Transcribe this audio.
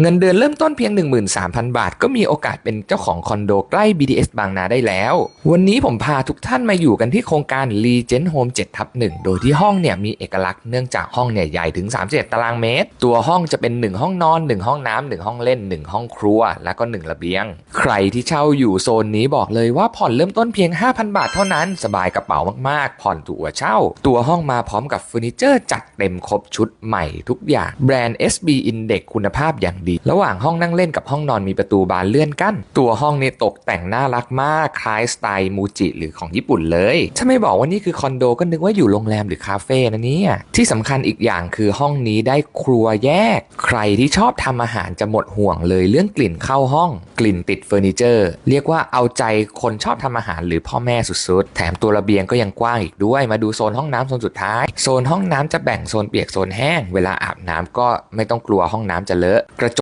เงินเดือนเริ่มต้นเพียง 13,000 บาท ก็มีโอกาสเป็นเจ้าของคอนโดใกล้ BTS บางนาได้แล้ว วันนี้ผมพาทุกท่านมาอยู่กันที่โครงการ Legend Home 7ทับ1โดยที่ห้องเนี่ยมีเอกลักษณ์เนื่องจากห้องเนี่ยใหญ่ถึง31ตารางเมตร ตัวห้องจะเป็น 1 ห้องนอน 1 ห้องน้ำ1ห้องเล่น 1 ห้องครัว แล้วก็ 1 ระเบียง ใครที่เช่าอยู่โซนนี้บอกเลยว่าผ่อนเริ่มต้นเพียง 5,000 บาทเท่านั้น สบายกระเป๋ามากๆ ผ่อนถูกกว่าเช่า ตัวห้องมาพร้อมกับเฟอร์นิเจอร์จัดเต็มครบชุดใหม่ทุกอย่างแบรนด์ SB Index คุณภาพอย่างดี ระหว่างห้องนั่งเล่นกับห้องนอนมีประตูบานเลื่อนกั้น ตัวห้องเนี้ตกแต่งน่ารักมาก คล้ายสไตล์มูจิหรือของญี่ปุ่นเลย ถ้าไม่บอกว่านี่คือคอนโดก็นึกว่าอยู่โรงแรมหรือคาเฟ่นะเนี่ย ที่สำคัญอีกอย่างคือห้องนี้ได้ครัวแยก ใครที่ชอบทำอาหารจะหมดห่วงเลยเรื่องกลิ่นเข้าห้อง กลิ่นติดเฟอร์นิเจอร์ เรียกว่าเอาใจคนชอบทำอาหารหรือพ่อแม่สุดๆ แถมตัวระเบียงก็ยังกว้างอีกด้วย มาดูโซนห้องน้ำโซนสุดท้าย โซนห้องน้ำจะแบ่งโซนเปียกโซนแห้ง เวลาอาบน้ำก็ไม่ต้องกลัวห้องน้ำจะเลอะกระ